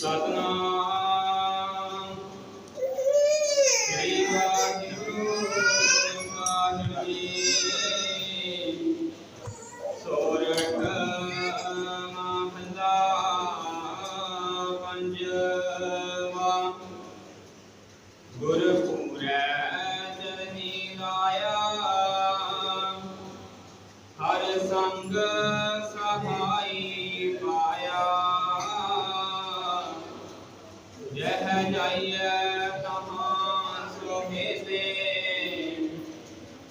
ਸਤਨਾਮ।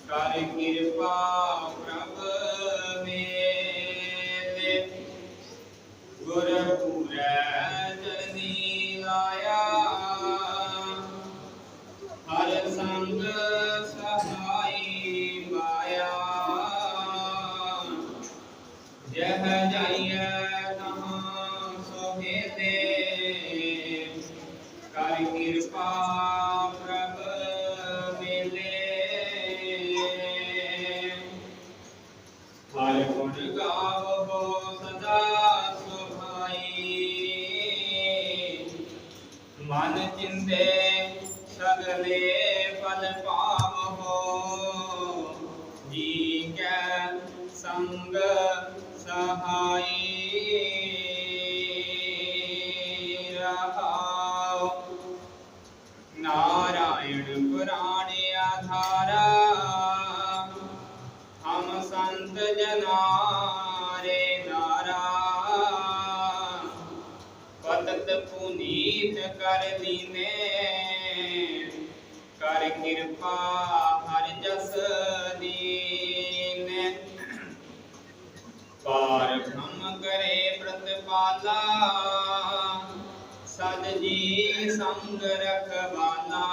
ਕਰ ਕਿਰਪਾ ਕਰ ਦੀਨੇ। ਕਰ ਕਿਰਪਾ ਹਰ ਜਸ ਦੀਨੇ। ਪਾਰ ਬ੍ਰਹਮ ਕਰੇ ਪ੍ਰਤਪਾਲਾ। ਸਦ ਜੀ ਸੰਗ ਰਖਵਾਲਾ।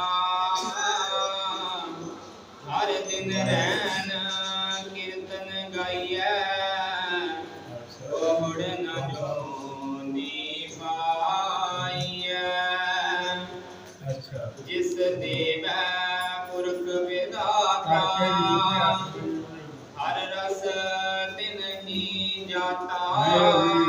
ਹਰ ਰਸ ਤਿਨ ਜਾਤਾ।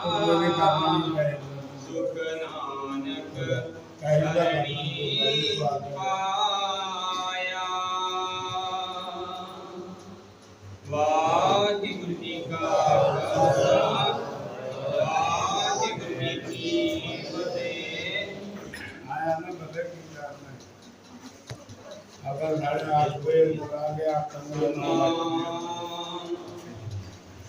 ਆਇਆ ਸੁਖ ਨਾਨਕ ਸਰਣੀ ਪਾਇਆ ਵਾਹਿਗੁਰੂ ਜੀ ਕਾ ਵਾਹਿਗੁਰੂ ਜੀ ਕੀ ਫਤਿਹ ਆਇਆ ਨਾ ਬਦਲ ਕੀ ਕਰਨਾ। ਅਗਰ ਨਾਲੇ ਆਜ ਕੋਈ ਬੁਲਾ ਗਿਆ ਕੰਨ ਨਾਮ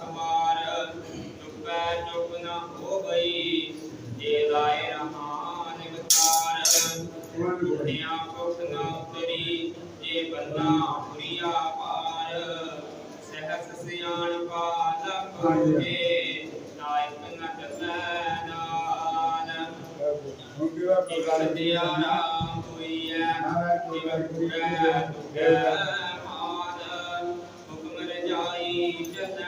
ਸੋਚੀ ਚੁੱਪੈ ਚੁੱਪ ਨਾ ਹੋਵਈ ਜੇ ਲਾਏ ਰਹਾਨ ਵਿਕਾਰ ਦੁਨੀਆ ਕੁਖ ਨਾ ਉਤਰੀ, ਜੇ ਬੰਨਾ ਹੁਰੀਆ ਪਾਰ। ਸਹਸ ਸਿਆਣ ਪਾਲਕ ਹੋਏ ਨਾਇਕ ਨ ਚੱਲੈ ਨਾਨ ਕੀ ਕਰ ਦਿਆਰਾ ਹੋਈਐ ਕੀ ਕਰ ਤੁਗੈ ਮਾਦ ਹੁਕਮ ਰਜਾਈ ਚੱਲਣਾ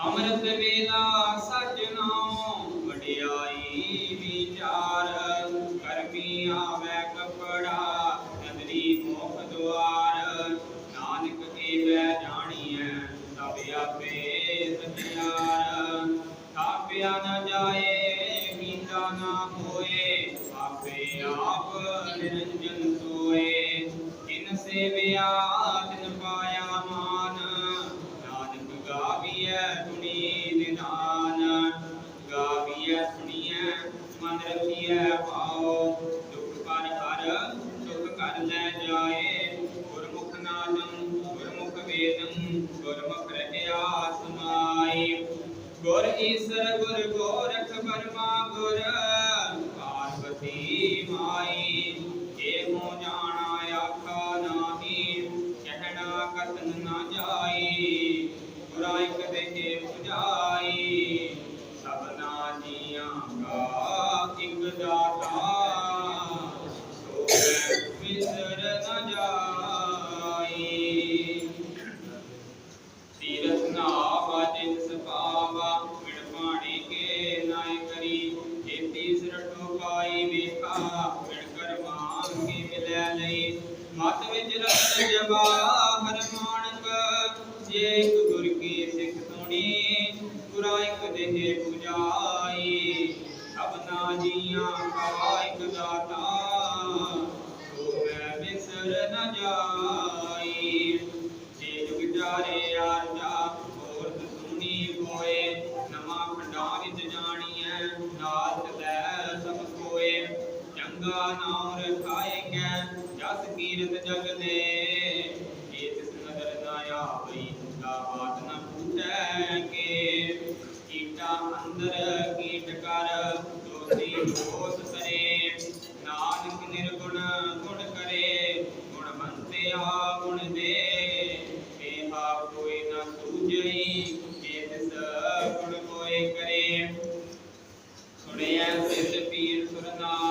അമൃതവേല فيها قال Tidak. Suranam.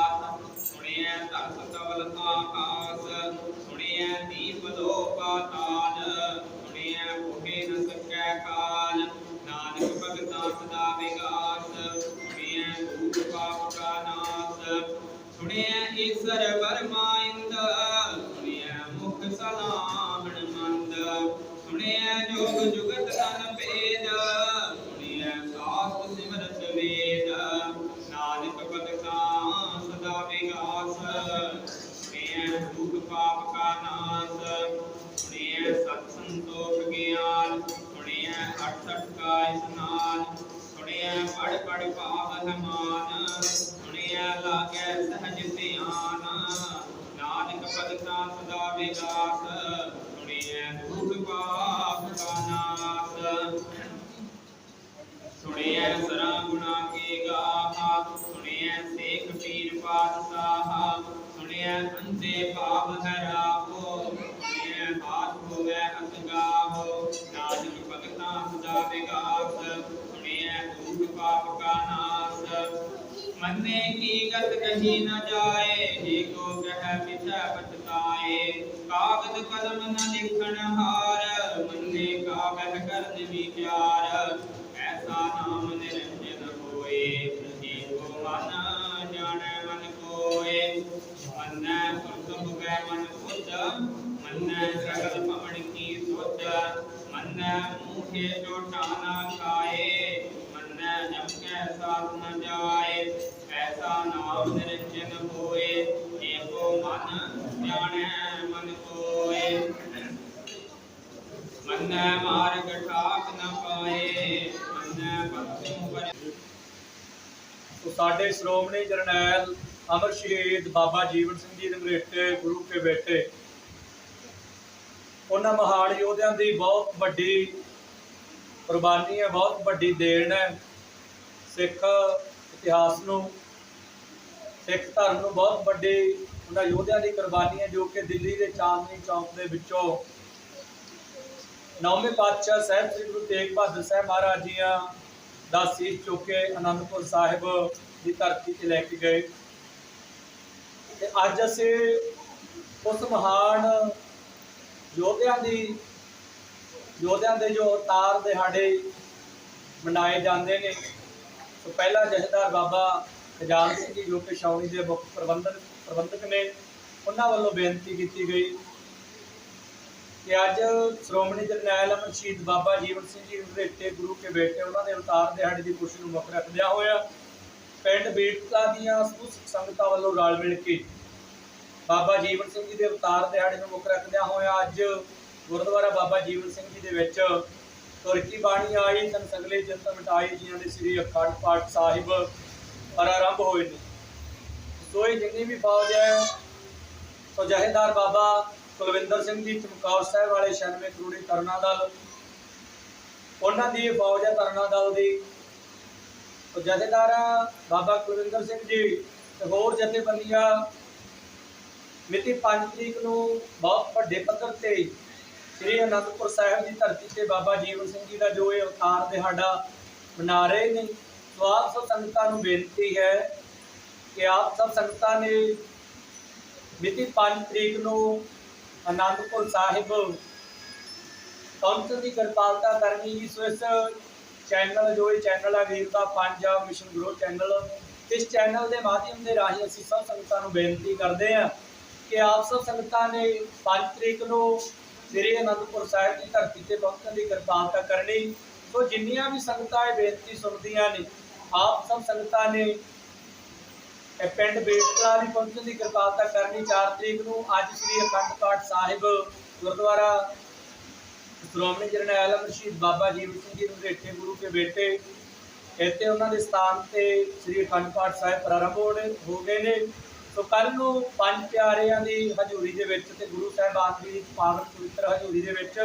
ਸੁਣਿਆ ਲਾਗੈ ਸਹਜ ਧਿਆਨ। ਨਾਨਕ ਭਗਤਾਂ ਸਦਾ ਵਿਗਾਸ ਪਾਪ ਕਾ ਨਾਸ। ਸਰਾ ਗੁਣਾ ਕੇ ਗਾਹਾ, ਸੁਣਿਐ ਸੇਖ ਪੀਰ ਪਾਤਸ਼ਾਹ। ਸੁਣਿਐ ਅੰਤੇ ਪਾਪ ਹਰਾਵੋ, ਸੁਣਿਐ ਬਾਤ ਹੋਵੇ ਅਸਗਾਹੋ ਭਗਤਾਂ ਸਦਾ ਵਿਗਾਸ, ਸੁਣਿਐ ਦੁਖ ਪਾਪ ਕਾ ਮੰਨੇ ਕੀ ਗਤ ਕਹੀ ਨ ਜਾਏ, ਜੇ ਕੋ ਕਹਿ ਪਿਛੈ ਪਛਤਾਏ ਕਾਗਦ ਕਲਮ ਨ ਲਿਖਣ ਹਾਰ, ਮੰਨੇ ਕਾਗਦ ਕਰਨ ਵਿਚਾਰ ਐਸਾ ਨਾਮ ਨਿਰੰਜਨ ਹੋਏ ਜੇ ਕੋ ਮਨ, ਜਾਣੈ ਮਨ ਕੋਏ। ਮੰਨੈ ਪੁਰਖ ਭਗੈ ਮਨ ਬੁੱਧ ਮੰਨੈ ਸਗਲ ਭਵਨ ਕੀ ਸੁਧ ਮੰਨੈ ਮੂਠੇ ਜੋਟਾ ਨਾ ਖਾਏ ਸਾਡੇ ਸ਼੍ਰੋਮਣੀ ਜਰਨੈਲ ਅਮਰ ਸ਼ਹੀਦ ਬਾਬਾ ਜੀਵਨ ਸਿੰਘ ਜੀ ਦੇ ਮਰੇਟੇ ਗੁਰੂ ਕੇ ਬੇਟੇ। ਉਹਨਾਂ ਮਹਾਨ ਯੋਧਿਆਂ ਦੀ ਬਹੁਤ ਵੱਡੀ ਕੁਰਬਾਨੀ ਹੈ, ਬਹੁਤ ਵੱਡੀ ਦੇਣ ਹੈ। ਸਿੱਖ ਇਤਿਹਾਸ ਨੂੰ, ਸਿੱਖ ਧਰਮ ਨੂੰ ਬਹੁਤ ਵੱਡੀ ਉਹਨਾਂ ਯੋਧਿਆਂ ਦੀ ਕੁਰਬਾਨੀ ਹੈ ਜੋ ਕਿ ਦਿੱਲੀ ਦੇ ਚਾਂਦਨੀ ਚੌਕ ਦੇ ਵਿੱਚੋਂ ਨੌਵੇਂ ਪਾਤਸ਼ਾਹ ਸਾਹਿਬ ਸ੍ਰੀ ਗੁਰੂ ਤੇਗ ਬਹਾਦਰ ਸਾਹਿਬ ਮਹਾਰਾਜ ਜੀਆਂ ਦਾ ਸੀਸ ਚੁੱਕ ਕੇ ਅਨੰਦਪੁਰ ਸਾਹਿਬ ਦੀ ਧਰਤੀ ਤੇ ਲੈ ਕੇ ਗਏ। ਤੇ ਅੱਜ ਅਸੀਂ ਉਸ ਮਹਾਨ ਯੋਧਿਆਂ ਦੀ, ਯੋਧਿਆਂ ਦੇ ਜੋ ਅਵਤਾਰ ਦਿਹਾੜੇ ਮਨਾਏ ਜਾਂਦੇ ਨੇ ਸੋ ਪਹਿਲਾ ਜਥੇਦਾਰ ਬਾਬਾ ਖਜਾਨ ਸਿੰਘ ਜੀ ਜੋ ਕਿ ਛਾਉਣੀ ਦੇ ਮੁੱਖ ਪ੍ਰਬੰਧਕ ਪ੍ਰਬੰਧਕ ਨੇ, ਉਹਨਾਂ ਵੱਲੋਂ ਬੇਨਤੀ ਕੀਤੀ ਗਈ ਕਿ ਅੱਜ ਸ਼੍ਰੋਮਣੀ ਜਰਨੈਲ ਅਮਰ ਸ਼ਹੀਦ ਬਾਬਾ ਜੀਵਨ ਸਿੰਘ ਜੀ ਰੇਤੇ ਗੁਰੂ ਕੇ ਬੇਟੇ, ਉਹਨਾਂ ਦੇ ਅਵਤਾਰ ਦਿਹਾੜੇ ਦੀ ਖੁਸ਼ੀ ਨੂੰ ਮੁੱਖ ਰੱਖਦਿਆਂ ਹੋਇਆ ਪਿੰਡ ਬੀੜਕਾ ਦੀਆਂ ਸਮੂਹ ਸੰਗਤਾਂ ਵੱਲੋਂ ਰਲ ਮਿਲ ਕੇ ਬਾਬਾ ਜੀਵਨ ਸਿੰਘ ਜੀ ਦੇ ਅਵਤਾਰ ਦਿਹਾੜੇ ਨੂੰ ਮੁੱਖ ਰੱਖਦਿਆਂ ਹੋਇਆ ਅੱਜ ਗੁਰਦੁਆਰਾ ਬਾਬਾ ਜੀਵਨ ਸਿੰਘ ਜੀ ਦੇ ਵਿੱਚ ਤੁਰਕੀ ਬਾਣੀ ਆਈ, ਤਨ ਸਗਲੇ ਜਨਤ ਮਿਟਾਈ ਜੀਆਂ ਦੇ ਸ੍ਰੀ ਅਖੰਡ ਪਾਠ ਸਾਹਿਬ ਆਰੰਭ ਹੋਏ ਨੇ। ਸੋ ਇਹ ਜਿੰਨੀ ਵੀ ਫੌਜ ਹੈ ਸੋ ਜਹੇਦਾਰ ਬਾਬਾ ਕੁਲਵਿੰਦਰ ਸਿੰਘ ਜੀ, ਚਮਕੌਰ ਸਾਹਿਬ ਵਾਲੇ 96 ਕਰੋੜੀ ਤਰਨਾ ਦਲ, ਉਹਨਾਂ ਦੀ ਫੌਜ ਹੈ ਤਰਨਾ ਦਲ ਦੀ। ਸੋ ਜਥੇਦਾਰ ਬਾਬਾ ਕੁਲਵਿੰਦਰ ਸਿੰਘ ਜੀ ਤੇ ਹੋਰ ਜਥੇਬੰਦੀਆਂ, ਮਿਤੀ 5 ਤਰੀਕ ਨੂੰ ਬਹੁਤ ਵੱਡੇ ਪੱਧਰ ਤੇ ਸ੍ਰੀ ਅਨੰਦਪੁਰ ਸਾਹਿਬ ਦੀ ਧਰਤੀ ਤੇ ਬਾਬਾ ਜੀਵਨ ਸਿੰਘ ਜੀ ਦਾ ਜੋ ਇਹ ਅਵਤਾਰ ਦਿਹਾੜਾ ਮਨਾ ਰਹੇ ਨੇ, ਸੋ ਆਪ ਸਭ ਸੰਗਤਾਂ ਨੂੰ ਬੇਨਤੀ ਹੈ ਕਿ ਆਪ ਸਭ ਸੰਗਤਾਂ ਨੇ ਮਿਤੀ 5 ਤਰੀਕ ਨੂੰ ਅਨੰਦਪੁਰ ਸਾਹਿਬ ਪਹੁੰਚਣ ਦੀ ਕਿਰਪਾਲਤਾ ਕਰਨੀ ਜੀ। ਸੋ ਇਸ ਚੈਨਲ ਜੋ ਇਹ ਚੈਨਲ ਆ ਵੀਰ ਦਾ, ਪੰਜਾਬ ਮਿਸ਼ਨ ਗਰੋ ਚੈਨਲ ਇਸ ਚੈਨਲ ਦੇ ਮਾਧਿਅਮ ਦੇ ਰਾਹੀਂ ਅਸੀਂ ਸਭ ਸੰਗਤਾਂ ਨੂੰ ਬੇਨਤੀ ਕਰਦੇ ਹਾਂ ਕਿ ਆਪ ਸਭ ਸੰਗਤਾਂ ਨੇ 5 ਤਰੀਕ ਨੂੰ ਸ੍ਰੀ ਅਨੰਦਪੁਰ ਸਾਹਿਬ ਦੀ ਧਰਤੀ ਤੇ ਪਹੁੰਚਣ ਦੀ ਕਿਰਪਾਲਤਾ ਕਰਨੀ। ਸੋ ਜਿੰਨੀਆਂ ਵੀ ਸੰਗਤਾਂ ਇਹ ਬੇਨਤੀ ਸੁਣਦੀਆਂ ਨੇ, ਆਪ ਸਭ ਸੰਗਤਾਂ ਨੇ ਇਹ ਪਿੰਡ ਬੇਟਲਾ ਦੀ ਪਹੁੰਚਣ ਦੀ ਕਿਰਪਾਲਤਾ ਕਰਨੀ। 4 ਤਰੀਕ ਨੂੰ ਅੱਜ ਸ੍ਰੀ ਅਖੰਡ ਪਾਠ ਸਾਹਿਬ ਗੁਰਦੁਆਰਾ ਸ਼੍ਰੋਮਣੀ ਜਰਨੈਲ ਮਰਸ਼ੀਦ ਬਾਬਾ ਜੀਵ ਸਿੰਘ ਜੀ ਰੇਠੇ ਗੁਰੂ ਕੇ ਬੇਟੇ, ਇੱਥੇ ਉਹਨਾਂ ਦੇ ਸਥਾਨ ਤੇ ਸ੍ਰੀ ਅਖੰਡ ਪਾਠ ਸਾਹਿਬ ਪ੍ਰਾਰੰਭ ਹੋ ਗਏ ਨੇ। ਸੋ ਕੱਲ ਨੂੰ ਪੰਜ ਪਿਆਰਿਆਂ ਦੀ ਹਜ਼ੂਰੀ ਦੇ ਵਿੱਚ ਤੇ ਗੁਰੂ ਸਾਹਿਬਾਨ ਦੀ ਪਾਵਨ ਪਵਿੱਤਰ ਹਜ਼ੂਰੀ ਦੇ ਵਿੱਚ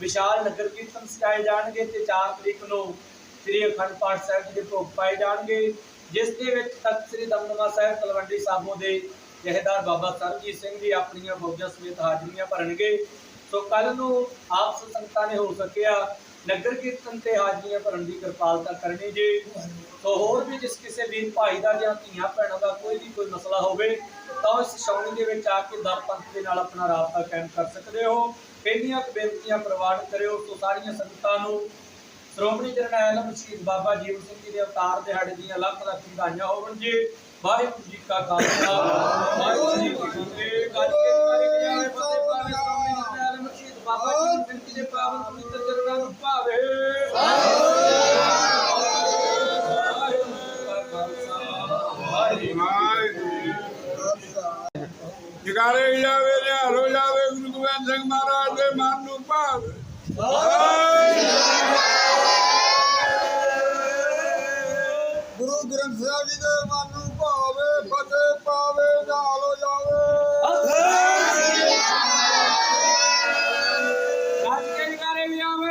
ਵਿਸ਼ਾਲ ਨਗਰ ਕੀਰਤਨ ਸਜਾਏ ਜਾਣਗੇ ਤੇ 4 ਤਰੀਕ ਨੂੰ ਸ੍ਰੀ ਅਖੰਡ ਪਾਠ ਸਾਹਿਬ ਜੀ ਦੇ ਭੋਗ ਪਾਏ ਜਾਣਗੇ, ਜਿਸ ਦੇ ਵਿੱਚ ਤਖਤ ਸ੍ਰੀ ਦਮਦਮਾ ਸਾਹਿਬ ਤਲਵੰਡੀ ਸਾਬੋ ਦੇ ਜਹੇਦਾਰ ਬਾਬਾ ਸਰਜੀਤ ਸਿੰਘ ਜੀ ਆਪਣੀਆਂ ਫੌਜਾਂ ਸਮੇਤ ਹਾਜ਼ਰੀਆਂ ਭਰਨਗੇ। ਸੋ ਕੱਲ ਨੂੰ ਆਪ ਸੰਗਤਾਂ ਨੇ ਹੋ ਸਕਿਆ ਨਗਰ ਕੀਰਤਨ ਤੇ ਹਾਜ਼ਰੀਆਂ ਭਰਨ ਦੀ ਕਿਰਪਾਲਤਾ ਕਰਨੀ ਜੀ। ਸੋ ਹੋਰ ਵੀ ਜਿਸ ਕਿਸੇ ਵੀਰ ਭਾਈ ਦਾ ਜਾਂ ਧੀਆਂ ਭੈਣਾਂ ਦਾ ਕੋਈ ਵੀ ਕੋਈ ਮਸਲਾ ਹੋਵੇ, ਤਾਂ ਇਸ ਛਾਉਣੀ ਦੇ ਵਿੱਚ ਆ ਕੇ ਦਰ ਪੰਥ ਦੇ ਨਾਲ ਆਪਣਾ ਰਾਬਤਾ ਕਾਇਮ ਕਰ ਸਕਦੇ ਹੋ। ਪਹਿਲੀਆਂ ਕੁ ਬੇਨਤੀਆਂ ਪ੍ਰਵਾਨ ਕਰਿਓ, ਸੋ ਸਾਰੀਆਂ ਸੰਗਤਾਂ ਨੂੰ। ਸ਼੍ਰੋਮਣੀ ਜਰਨੈਲ ਸ਼ਹੀਦ ਬਾਬਾ ਜੀਵ ਸਿੰਘ ਜੀ ਦੇ ਅਵਤਾਰ ਦਿਹਾੜੇ ਦੀਆਂ ਲੱਖ ਲੱਖ ਵਧਾਈਆਂ ਹੋਵਣ ਜੀ। ਵਾਹਿਗੁਰੂ ਜੀ ਕਾ ਖਾਲਸਾ, ਵਾਹਿਗੁਰੂ ਜੀ ਕੀ ਫਤਿਹ। ਜਗਾਰੇ ਜਾਵੇ ਨਿਹਾਲੋ ਜਾਵੇ ਗੁਰੂ ਗੋਬਿੰਦ ਸਿੰਘ ਮਹਾਰਾਜ ਦੇ ਮਨ ਨੂੰ ਭਾਵੇ। ਗੁਰੂ ਗ੍ਰੰਥ ਸਾਹਿਬ ਜੀ ਦੇ ਮਨ ਨੂੰ ਭਾਵੇ, ਫਤਿਹ ਪਾਵੇ ਨਿਹਾਲੋ ਜਾਵੇ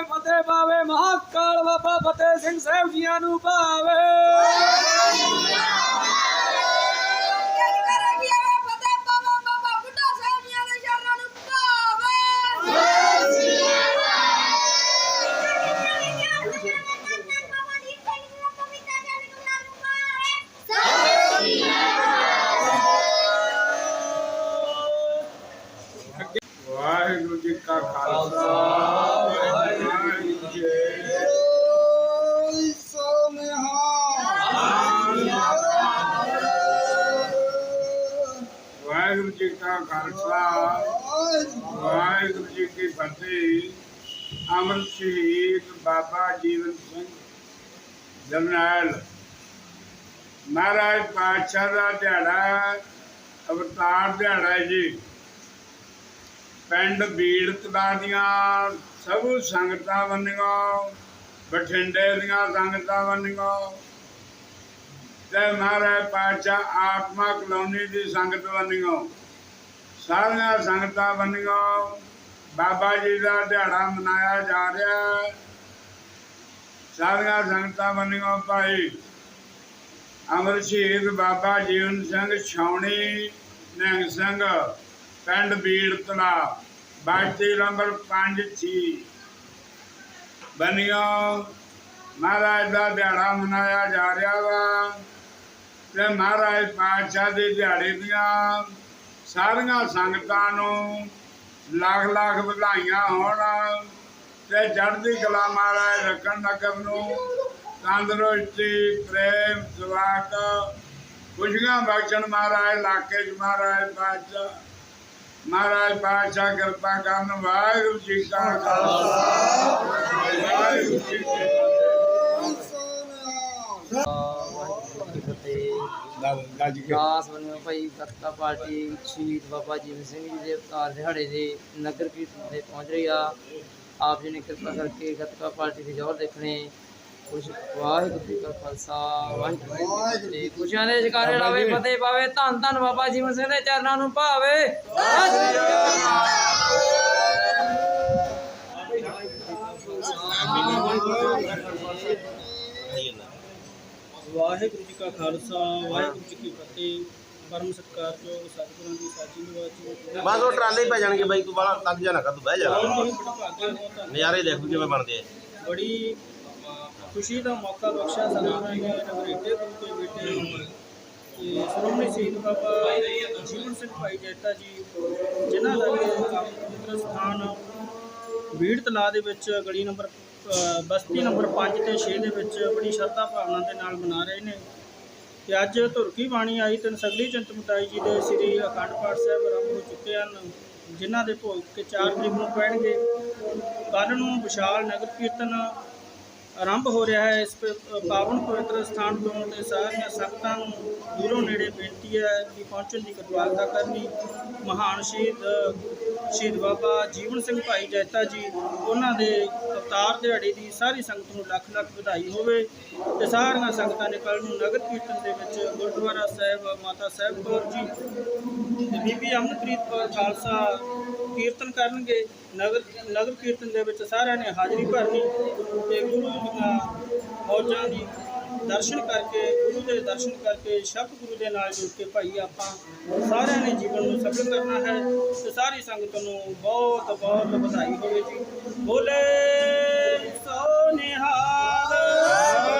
ਫਤਿਹ ਪਾਵੇ, ਮਹਾਕਾਲ ਬਾਬਾ ਫਤਿਹ ਸਿੰਘ ਸਾਹਿਬ ਜੀਆਂ ਨੂੰ ਭਾਵੇ। ਵਾਹਿਗੁਰੂ ਜੀ ਕਾ ਖਾਲਸਾ, ਵਾਹਿਗੁਰੂ ਜੀ ਕੀ ਫਤਿਹ। ਅਮਰ ਸ਼ਹੀਦ ਬਾਬਾ ਜੀਵਨ ਸਿੰਘ ਜਰਨੈਲ। ਮਹਾਰਾਜ ਪਾਤਸ਼ਾਹ ਦਾ ਦਿਹਾੜਾ, ਅਵਤਾਰ ਦਿਹਾੜਾ ਜੀ। ਪਿੰਡ ਬੀੜ ਤਲਾ ਦੀਆਂ ਸਭ ਸੰਗਤਾਂ ਬੰਨੀਆਂ ਬਠਿੰਡੇ ਦੀਆਂ ਸੰਗਤਾਂ ਬੰਨੀਆਂ ਤੇ ਮਹਾਰਾਜ ਪਾਤਸ਼ਾਹ ਆਤਮਾ ਕਲੋਨੀ ਦੀ ਸੰਗਤ ਬੰਨੀਆਂ ਸਾਰੀਆਂ ਸੰਗਤਾਂ ਬੰਨੀਆਂ ਬਾਬਾ ਜੀ ਦਾ ਦਿਹਾੜਾ ਮਨਾਇਆ ਜਾ ਰਿਹਾ। ਸਾਰੀਆਂ ਸੰਗਤਾਂ ਬੰਨੀਆਂ ਭਾਈ। ਅਮਰ ਸ਼ਹੀਦ ਬਾਬਾ ਜੀਵਨ ਸਿੰਘ ਛਾਉਣੀ, ਨਿਹੰਗ ਸਿੰਘ। ਪਿੰਡ ਬੀੜ ਤਲਾ ਬਾਟੀ ਨੰਬਰ 5 ਛੀ। ਬਨਿਓ, ਮਹਾਰਾਜ ਦਾ ਦਿਹਾੜਾ ਮਨਾਇਆ ਜਾ ਰਿਹਾ ਵਾ ਤੇ ਮਹਾਰਾਜ ਪਾਤਸ਼ਾਹ ਦੇ ਦਿਹਾੜੇ ਦੀਆਂ ਸਾਰੀਆਂ ਸੰਗਤਾਂ ਨੂੰ ਲੱਖ ਲੱਖ ਵਧਾਈਆਂ ਹੋਣ ਤੇ ਚੜ੍ਹਦੀ ਕਲਾ ਮਹਾਰਾਜ ਰੱਖਣ ਨਗਰ ਨੂੰ ਤੰਦਰੁਸਤੀ, ਪ੍ਰੇਮ ਸਵਾਕ ਖੁਸ਼ੀਆਂ ਬਖਸ਼ਣ ਮਹਾਰਾਜ ਇਲਾਕੇ ਚ ਮਹਾਰਾਜ ਪਾਤਸ਼ਾਹ। ਮਹਾਰਾਜ ਪਾਤਸ਼ਾਹ ਕਿਰਪਾ ਕਰਨ, ਵਾਹਿਗੁਰੂ ਜੀ ਕਾ ਖਾਲਸਾ। ਵਾਹਿਗੁਰੂ ਜੀ ਕੀ ਫਤਿਹ। ਦਾਸ ਬਣਿਓ ਭਾਈ ਗੱਤਕਾ ਪਾਰਟੀ ਸ਼ਹੀਦ ਬਾਬਾ ਜੀਵਨ ਸਿੰਘ ਜੀ ਦੇ ਅਵਤਾਰ ਦਿਹਾੜੇ ਦੇ ਨਗਰ ਕੀਰਤਨ ਤੇ ਪਹੁੰਚ ਰਹੀ ਆ। ਆਪ ਜੀ ਨੇ ਕਿਰਪਾ ਕਰਕੇ ਗੱਤਕਾ ਪਾਰਟੀ ਦੇ ਜੋਰ ਦੇਖਣੇ। ਕੁਛ ਵਾਹਿਗੁਰੂ ਜੀ ਕਾ ਖਾਲਸਾ ਵਾਹਿਗੁਰੂ ਜੀ ਕੀ ਫਤਿਹ। ਖੁਸ਼ੀਆਂ ਦੇ ਜਕਾਰੇ ਲਾਵੇ ਫਤਿਹ ਪਾਵੇ ਧੰਨ ਧੰਨ ਬਾਬਾ ਜੀਵਨ ਸਿੰਘ ਦੇ ਚਰਨਾਂ ਨੂੰ ਭਾਵੇ। ਸਤਿ ਸ੍ਰੀ ਅਕਾਲ। ਵਾਹਿਗੁਰੂ ਜੀ ਕਾ ਖਾਲਸਾ ਵਾਹਿਗੁਰੂ ਜੀ ਕੀ ਫਤਿਹ। ਪਰਮ ਸਤਿਕਾਰਯੋਗ ਸਤਿਗੁਰਾਂ ਦੀ ਸਾਚੀ ਨਿਵਾਚੀ ਬਸ ਉਹ ਟਰਾਲੇ ਪੈ ਜਾਣਗੇ ਬਾਈ ਤੂੰ ਬਾਲਾ ਤੱਕ ਜਾ ਨਾ ਕਰ ਤੂੰ ਬਹਿ ਜਾ। ਬਹੁਤ ਬੜਾ ਭਾਗਿਆ ਹੋ ਤੁਹਾਨੂੰ ਨਜ਼ਾਰੇ ਦੇਖ ਕਿਵੇਂ ਬਣਦੇ ਆ। ਬੜੀ ਖੁਸ਼ੀ ਦਾ ਮੌਕਾ ਬਖਸ਼ਿਆ ਸਾਨੂੰ ਕਿ ਨਗਰੇਟੇ ਗੁਰੂ ਕੇ ਬੇਟੇ ਤੇ ਸ਼੍ਰੋਮਣੀ ਸ਼ਹੀਦ ਬਾਬਾ ਜੀਵਨ ਸਿੰਘ ਭਾਈ ਜੈਤਾ ਜੀ, ਜਿਨ੍ਹਾਂ ਦਾ ਪਵਿੱਤਰ ਸਥਾਨ ਬੀੜ ਤਲਾਅ ਦੇ ਵਿੱਚ ਗਲੀ ਨੰਬਰ ਬਸਤੀ ਨੰਬਰ 5 ਤੇ 6 ਦੇ ਵਿੱਚ ਬੜੀ ਸ਼ਰਧਾ ਭਾਵਨਾ ਦੇ ਨਾਲ ਮਨਾ ਰਹੇ ਨੇ। ਤੇ ਅੱਜ ਧੁਰਕੀ ਬਾਣੀ ਆਈ ਤੇ ਸਗਲੀ ਚੰਤਮਤਾਈ ਜੀ ਦੇ ਸ੍ਰੀ ਅਖੰਡ ਪਾਠ ਸਾਹਿਬ ਆਰੰਭ ਹੋ ਚੁੱਕੇ ਹਨ, ਜਿਨ੍ਹਾਂ ਦੇ ਭੋਗ ਕੇ 4 ਤਰੀਕ ਨੂੰ ਪੈਣਗੇ। ਕੱਲ੍ਹ ਨੂੰ ਵਿਸ਼ਾਲ ਨਗਰ ਕੀਰਤਨ ਆਰੰਭ ਹੋ ਰਿਹਾ ਹੈ। ਇਸ ਪ- ਪਾਵਨ ਪਵਿੱਤਰ ਸਥਾਨ ਤੋਂ ਤੇ ਸਾਰੀਆਂ ਸੰਗਤਾਂ ਨੂੰ ਦੂਰੋਂ ਨੇੜੇ ਬੇਨਤੀ ਹੈ ਕਿ ਪਹੁੰਚਣ ਦੀ ਕਿਰਪਾਲਤਾ ਕਰਨੀ। ਮਹਾਨ ਸ਼ਹੀਦ ਸ਼ਹੀਦ ਬਾਬਾ ਜੀਵਨ ਸਿੰਘ ਭਾਈ ਜੈਤਾ ਜੀ, ਉਹਨਾਂ ਦੇ ਅਵਤਾਰ ਦਿਹਾੜੇ ਦੀ ਸਾਰੀ ਸੰਗਤ ਨੂੰ ਲੱਖ ਲੱਖ ਵਧਾਈ ਹੋਵੇ ਤੇ ਸਾਰੀਆਂ ਸੰਗਤਾਂ ਨੇ ਕੱਲ੍ਹ ਨੂੰ ਨਗਰ ਕੀਰਤਨ ਦੇ ਵਿੱਚ ਗੁਰਦੁਆਰਾ ਸਾਹਿਬ, ਮਾਤਾ ਸਾਹਿਬ ਕੌਰ ਜੀ ਤੇ ਬੀਬੀ ਅਮਨਪ੍ਰੀਤ ਕੌਰ ਖਾਲਸਾ ਕੀਰਤਨ ਕਰਨਗੇ, ਨਗਰ ਨਗਰ ਕੀਰਤਨ ਦੇ ਵਿੱਚ ਸਾਰਿਆਂ ਨੇ ਹਾਜ਼ਰੀ ਭਰਨੀ ਤੇ ਗੁਰੂ ਦੀਆਂ ਮੌਜਾਂ ਦੀ ਦਰਸ਼ਨ ਕਰਕੇ, ਗੁਰੂ ਦੇ ਦਰਸ਼ਨ ਕਰਕੇ ਸ਼ਬਦ ਗੁਰੂ ਦੇ ਨਾਲ ਜੁੜ ਕੇ ਭਾਈ ਆਪਾਂ ਸਾਰਿਆਂ ਨੇ ਜੀਵਨ ਨੂੰ ਸਫਲ ਕਰਨਾ ਹੈ ਤੇ ਸਾਰੀ ਸੰਗਤ ਨੂੰ ਬਹੁਤ ਬਹੁਤ ਵਧਾਈ ਹੋਵੇ ਜੀ। ਬੋਲੇ ਸੋ ਨਿਹਾਲ।